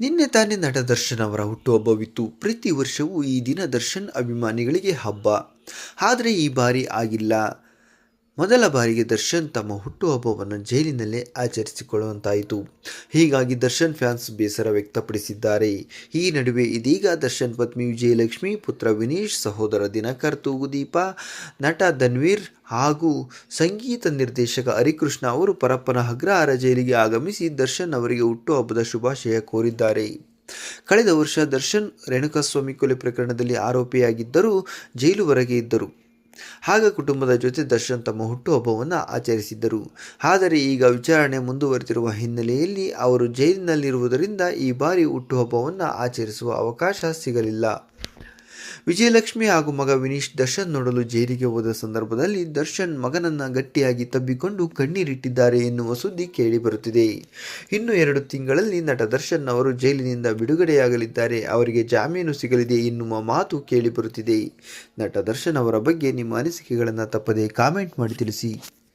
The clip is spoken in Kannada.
ನಿನ್ನೆ ತಾನೇ ನಟ ದರ್ಶನ್ ಅವರ ಹುಟ್ಟುಹಬ್ಬವಿತ್ತು. ಪ್ರತಿ ವರ್ಷವೂ ಈ ದಿನ ದರ್ಶನ್ ಅಭಿಮಾನಿಗಳಿಗೆ ಹಬ್ಬ. ಆದರೆ ಈ ಬಾರಿ ಆಗಿಲ್ಲ. ಮೊದಲ ಬಾರಿಗೆ ದರ್ಶನ್ ತಮ್ಮ ಹುಟ್ಟುಹಬ್ಬವನ್ನು ಜೈಲಿನಲ್ಲೇ ಆಚರಿಸಿಕೊಳ್ಳುವಂತಾಯಿತು. ಹೀಗಾಗಿ ದರ್ಶನ್ ಫ್ಯಾನ್ಸ್ ಬೇಸರ ವ್ಯಕ್ತಪಡಿಸಿದ್ದಾರೆ. ಈ ನಡುವೆ ಇದೀಗ ದರ್ಶನ್ ಪತ್ನಿ ವಿಜಯಲಕ್ಷ್ಮಿ, ಪುತ್ರ ವಿನೀಶ್, ಸಹೋದರ ದಿನಕರ್ ತೂಗುದೀಪ ನಟ ಧನ್ವೀರ್ ಹಾಗೂ ಸಂಗೀತ ನಿರ್ದೇಶಕ ಹರಿಕೃಷ್ಣ ಅವರು ಪರಪ್ಪನ ಅಗ್ರಹಾರ ಜೈಲಿಗೆ ಆಗಮಿಸಿ ದರ್ಶನ್ ಅವರಿಗೆ ಹುಟ್ಟುಹಬ್ಬದ ಶುಭಾಶಯ ಕೋರಿದ್ದಾರೆ. ಕಳೆದ ವರ್ಷ ದರ್ಶನ್ ರೇಣುಕಾಸ್ವಾಮಿ ಕೊಲೆ ಪ್ರಕರಣದಲ್ಲಿ ಆರೋಪಿಯಾಗಿದ್ದರೂ ಜೈಲು ಹೊರಗೆ ಇದ್ದರು. ಆಗ ಕುಟುಂಬದ ಜೊತೆ ದರ್ಶನ್ ತಮ್ಮ ಹುಟ್ಟುಹಬ್ಬವನ್ನು ಆಚರಿಸಿದ್ದರು. ಆದರೆ ಈಗ ವಿಚಾರಣೆ ಮುಂದುವರೆದಿರುವ ಹಿನ್ನೆಲೆಯಲ್ಲಿ ಅವರು ಜೈಲಿನಲ್ಲಿರುವುದರಿಂದ ಈ ಬಾರಿ ಹುಟ್ಟುಹಬ್ಬವನ್ನು ಆಚರಿಸುವ ಅವಕಾಶ ಸಿಗಲಿಲ್ಲ. ವಿಜಯಲಕ್ಷ್ಮಿ ಹಾಗೂ ಮಗ ವಿನೀಶ್ ದರ್ಶನ್ ನೋಡಲು ಜೈಲಿಗೆ ಹೋದ ಸಂದರ್ಭದಲ್ಲಿ ದರ್ಶನ್ ಮಗನನ್ನ ಗಟ್ಟಿಯಾಗಿ ತಬ್ಬಿಕೊಂಡು ಕಣ್ಣೀರಿಟ್ಟಿದ್ದಾರೆ ಎನ್ನುವ ಸುದ್ದಿ ಕೇಳಿಬರುತ್ತಿದೆ ಇನ್ನು ಎರಡು ತಿಂಗಳಲ್ಲಿ ನಟ ದರ್ಶನ್ ಅವರು ಜೈಲಿನಿಂದ ಬಿಡುಗಡೆಯಾಗಲಿದ್ದಾರೆ. ಅವರಿಗೆ ಜಾಮೀನು ಸಿಗಲಿದೆ ಎನ್ನುವ ಮಾತು ಕೇಳಿಬರುತ್ತಿದೆ ನಟ ದರ್ಶನ್ ಅವರ ಬಗ್ಗೆ ನಿಮ್ಮ ಅನಿಸಿಕೆಗಳನ್ನು ತಪ್ಪದೇ ಕಾಮೆಂಟ್ ಮಾಡಿ ತಿಳಿಸಿ.